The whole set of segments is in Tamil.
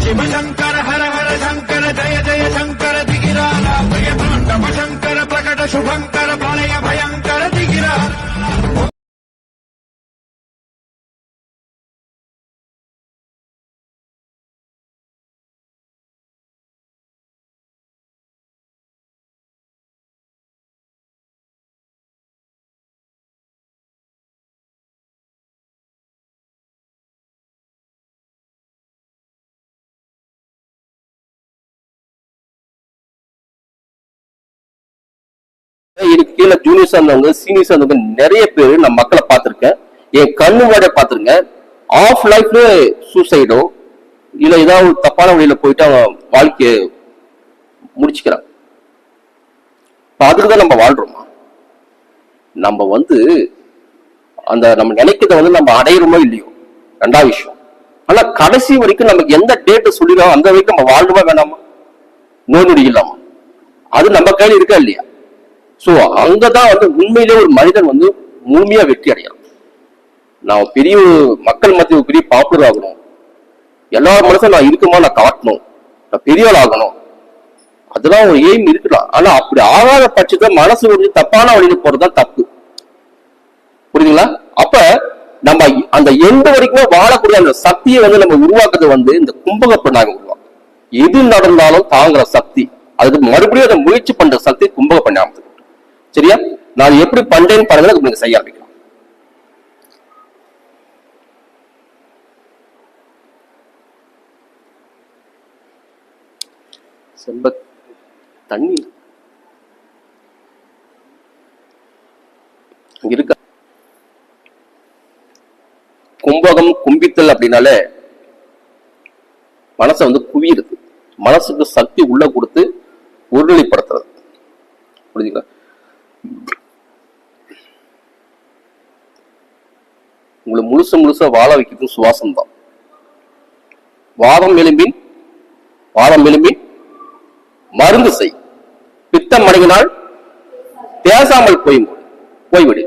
शिव शङ्कर हर हर शङ्कर जय जय शङ्कर भयताण्डव शङ्कर प्रकट शुभङ्कर प्रलय भयङ्कर கீழே ஜூனியர்ஸ் இருந்தவங்க சீனியர்ஸ் இருந்தவங்க நிறைய பேர் நான் மக்களை பார்த்திருக்கேன். என் கண்ணு முன்னாடி பார்த்துருங்க. ஆஃப் லைஃப்ல சூசைடோ இல்ல ஏதாவது தப்பான வழியில போயிட்டு அவன் வாழ்க்கையை முடிச்சுக்கிறான். அதுக்கு தான் நம்ம வாழ்றோமா? நம்ம வந்து அந்த நம்ம நினைக்கிறத வந்து நம்ம அடையிறோமோ இல்லையோ? ரெண்டாவது விஷயம். ஆனா கடைசி வரைக்கும் நமக்கு எந்த டேட் சொல்லிடும் அந்த வரைக்கும் நம்ம வாழ்றோமா வேணாமா? நோய் நொடி இல்லாமா. அது நம்ம கையில் இருக்கா இல்லையா? சோ அங்கதான் வந்து உண்மையிலே ஒரு மனிதன் வந்து முழுமையா வெற்றி அடையலாம் நான் பெரிய ஒரு மக்கள் மத்திய ஒரு பெரிய பாப்புலர் ஆகணும். எல்லா மனசும் நான் இருக்குமா நான் காட்டணும். நான் பெரிய ஆள் ஆகணும். அதெல்லாம் ஒரு எய்ம் இருக்கலாம் ஆனா அப்படி ஆகாத பட்சத்தை மனசு வந்து தப்பான வழியில போறதுதான் தப்பு. புரியுதுங்களா? அப்ப நம்ம அந்த எண்டு வரைக்குமே வாழக்கூடிய அந்த சக்தியை வந்து நம்ம உருவாக்குறது வந்து இந்த கும்பக உருவாக்கும் எது நடந்தாலும் தாங்குற சக்தி. அதுக்கு மறுபடியும் அதை முயற்சி பண்ற சக்தி கும்பக நான் எப்படி பண்றேன்னு பாருங்க நீங்க செய்ய ஆரம்பிக்கலாம் செம்ப தண்ணி. இருக்க கும்பகம் கும்பித்தல் அப்படின்னாலே மனசை வந்து குவியிருக்கு. மனசுக்கு சக்தி உள்ள கொடுத்து ஒருநிலைப்படுத்துறது உங்களை முழுச முழுசா வாழ வைக்கிறது சுவாசம் தான் வாதம் எலும்பின் வாதம் எலும்பின் மருந்து செய். பித்தம் அடங்கினால் பேசாமல் போய் போய்விடு.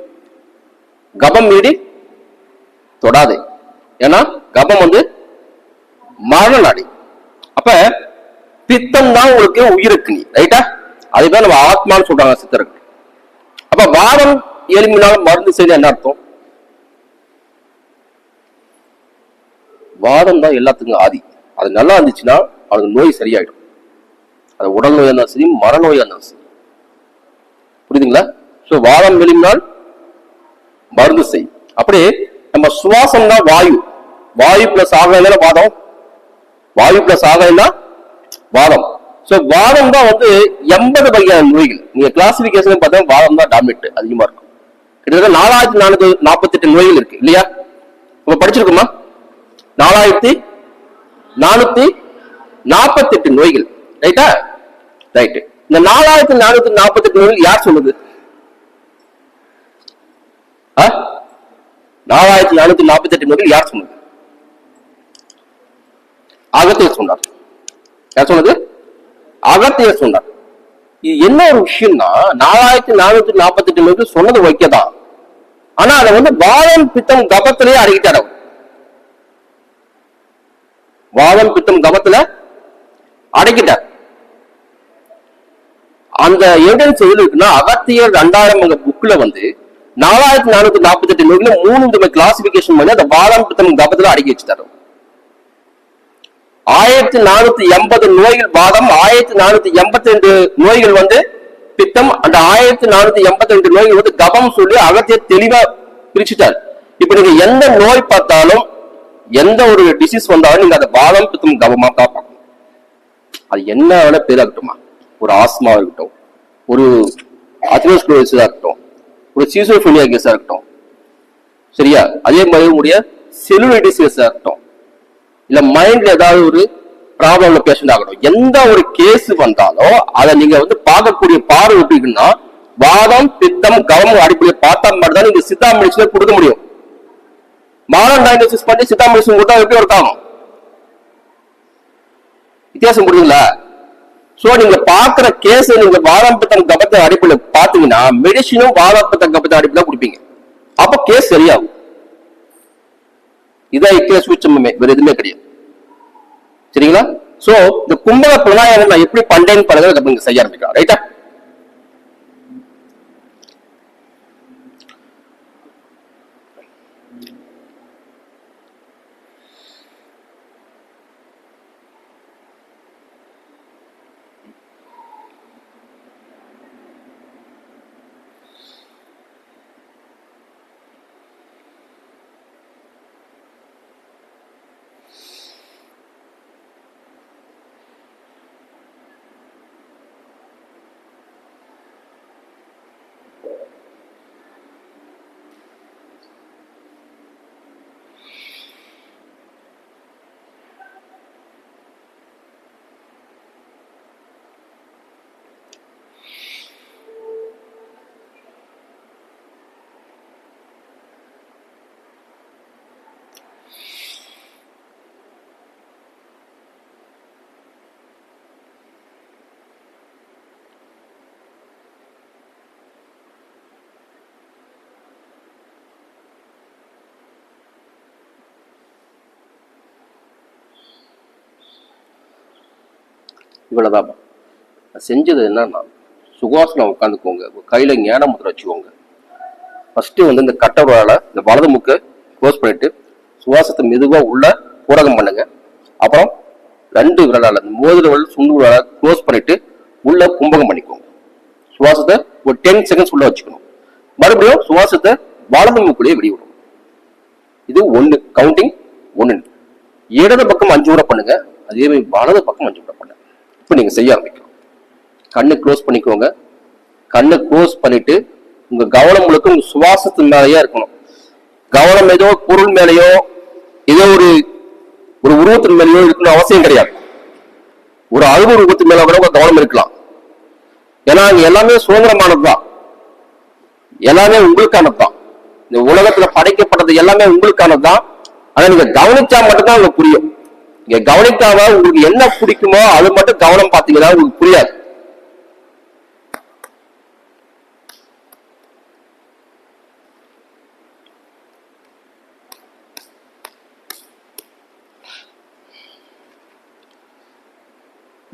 கபம் வீடு தொடாதே. ஏன்னா கபம் வந்து மரண நாடி. அப்ப பித்தம் தான் உங்களுக்கு உயிருக்கு நீ ரைட்டா? அதுதான் நம்ம ஆத்மான்னு சொல்றாங்க சித்தருக்கு அப்ப வாதம் எலும்பினால் மருந்து செய்து என்ன அர்த்தம்? வாதம் தான் எல்லாத்துக்கும் ஆதி. அது நல்லா இருந்துச்சுன்னா அவனுக்கு நோய் சரியாயிடும். அது உடல் நோயாக இருந்தாலும் சரி மரநோயாக இருந்தாலும் சரி. புரியுதுங்களா? சோ வாதம் வெளியினால் மருந்து செய். அப்படியே நம்ம சுவாசம் தான் வாயு. வாயு பிளஸ் ஆகாயம் வாதம்? வாயு பிளஸ் ஆகாயம் வாதம். சோ வாதம் தான் வந்து எண்பது வகையான நோய்கள். நீங்க கிளாசிபிகேஷன் பார்த்தா வாதம் தான் டாமினேட் அதிகமா இருக்கும். கிட்டத்தட்ட நாலாயிரத்தி நானூத்தி நாற்பத்தெட்டு நோய்கள் இருக்கு. இல்லையா? நம்ம படிச்சிருக்கோமா? நாலாயிரத்தி நானூத்தி நாற்பத்தி எட்டு நோய்கள் ரைட்டா ரைட்டு இந்த நாலாயிரத்தி நானூத்தி நாற்பத்தி எட்டு நோய்கள் யார் சொல்லுது? ஆ? நாலாயிரத்தி நானூத்தி நாற்பத்தி எட்டு நோய்கள் யார் சொன்னது அகத்தியர் சொன்னார். யார் சொன்னது? அகத்தியர் சொன்னார். இது என்ன ஒரு விஷயம்னா நாலாயிரத்தி நானூத்தி நாற்பத்தி எட்டு நோய்கள் சொன்னது வைக்கதான். ஆனா அதை வந்து வாதம் பித்தம் கபத்திலேயே அடக்கிட்டார் அவர். வாதம் பித்தம் கபத்துல அடக்கிட்டார். அந்த எவிடன்ஸ் எதுல இருக்குன்னா அகத்தியர் ரெண்டாயிரம் புக்ல வந்து நாலாயிரத்தி நானூத்தி நாற்பத்தி எட்டு நூறுல மூணு இந்த கிளாசிபிகேஷன் பண்ணி அந்த வாதம் பித்தம் கபத்துல அடக்கி வச்சுட்டாரு ஆயிரத்தி நானூத்தி எண்பது நோய்கள் வாதம் ஆயிரத்தி நானூத்தி எண்பத்தி ரெண்டு நோய்கள் வந்து பித்தம் அந்த ஆயிரத்தி நானூத்தி எண்பத்தி ரெண்டு நோய்கள் வந்து கபம் சொல்லி அகத்தியர் தெளிவா பிரிச்சுட்டார். இப்ப நீங்க எந்த நோய் பார்த்தாலும் எந்த ஒரு டிசீஸ் வந்தாலும் நீங்க அதை பாதம் பித்தம் கவனமா தான் பார்க்கணும் அது என்ன வேணா பேராகட்டுமா ஒரு ஆஸ்மா இருக்கட்டும் ஒரு அத்திரோஸ்க்ளோசிஸா இருக்கட்டும் ஒரு சீசோஃபினியா கேஸா இருக்கட்டும். சரியா? அதே மாதிரி உங்களுடைய செல்லுலைட்டிஸ் கேஸா இருக்கட்டும். இல்ல மைண்ட்ல ஏதாவது ஒரு ப்ராப்ளம்ல பேஷண்ட் ஆகட்டும் எந்த ஒரு கேஸ் வந்தாலும் அதை நீங்க வந்து பார்க்கக்கூடிய பார்வை எப்படின்னா வாதம் பித்தம் கவனம் அடிப்படையை பார்த்தா மட்டும் தான் நீங்க சித்தா மெடிசனை கொடுக்க முடியும். மாடர்ன் டயக்னோசிஸ் பண்ணி சித்தா மெடிசன் கொடுத்தா எப்படி ஒர்க் ஆகும் வித்தியாசம் புரியுங்களா சோ நீங்க பாக்குற கேஸ் நீங்க வாதாம்பத்தம் கபத்தை அடிப்படையில் பாத்தீங்கன்னா மெடிசினும் வாதாம்பத்தம் கபத்தை அடிப்படையில் கொடுப்பீங்க. அப்ப கேஸ் சரியாகும். இதான் கேஸ் உச்சமே வேற எதுவுமே கிடையாது. சரிங்களா? சோ இந்த கும்பக பிரணாயாமம் நான் எப்படி பண்றேன்னு பாருங்க அதுக்கப்புறம் செய்ய ஆரம்பிக்கலாம். ரைட்டா இவ்வளவுதான். நான் செஞ்சது என்னன்னா சுகாசனம் உட்காந்துக்கோங்க கையில ஞான முத்திரை வச்சுக்கோங்க. ஃபர்ஸ்ட் வந்து இந்த கட்டவரால இந்த வலது முக்கை க்ளோஸ் பண்ணிட்டு சுவாசத்தை மெதுவா உள்ள ஊரகம் பண்ணுங்க. அப்புறம் ரெண்டு விரலால இந்த மோதிர விரல் சுண்டு விரலால க்ளோஸ் பண்ணிட்டு உள்ள கும்பகம் பண்ணிக்கோங்க. சுவாசத்தை ஒரு டென் செகண்ட்ஸ் உள்ள வச்சுக்கணும். மறுபடியும் சுவாசத்தை வலது மூக்குள்ளேயே வெளியே இது ஒன்று கவுண்டிங் ஒன்று இடது பக்கம் அஞ்சு முறை பண்ணுங்க. அதே மாதிரி வலது பக்கம் அஞ்சு முறை பண்ணுங்க. இப்போ நீங்கள் செய்ய ஆரம்பிக்கலாம் கண்ணு க்ளோஸ் பண்ணிக்கோங்க. கண்ணை க்ளோஸ் பண்ணிட்டு உங்கள் கவனம் முழுக்க உங்கள் சுவாசத்தின் மேலேயே இருக்கணும். கவனம் ஏதோ பொருள் மேலேயோ ஏதோ ஒரு ஒரு உருவத்தின் மேலேயோ இருக்கணும் அவசியம் கிடையாது. ஒரு அழுகு உருவத்தின் மேலே கூட உங்கள் கவனம் இருக்கலாம். ஏன்னா இங்க எல்லாமே சுதந்திரமானதுதான். எல்லாமே உங்களுக்கானதுதான். இந்த உலகத்துல படைக்கப்பட்டது எல்லாமே உங்களுக்கானதுதான். ஆனா நீங்க கவனிச்சா மட்டும்தான் உங்களுக்கு புரியும். நீங்க கவனிக்காம உங்களுக்கு என்ன பிடிக்குமோ அது மட்டும் கவனம் பாத்தீங்கன்னா உங்களுக்கு புரியாது.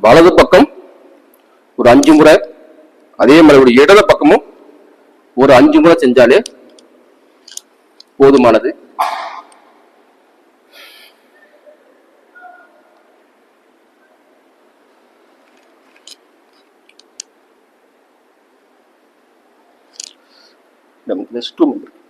வலது பக்கம் ஒரு அஞ்சு முறை அதே மாதிரி ஒரு இடது பக்கமும் ஒரு அஞ்சு முறை செஞ்சாலே போதுமானது. நமக்கு ரெஸ்ட் ரூம் இருக்கு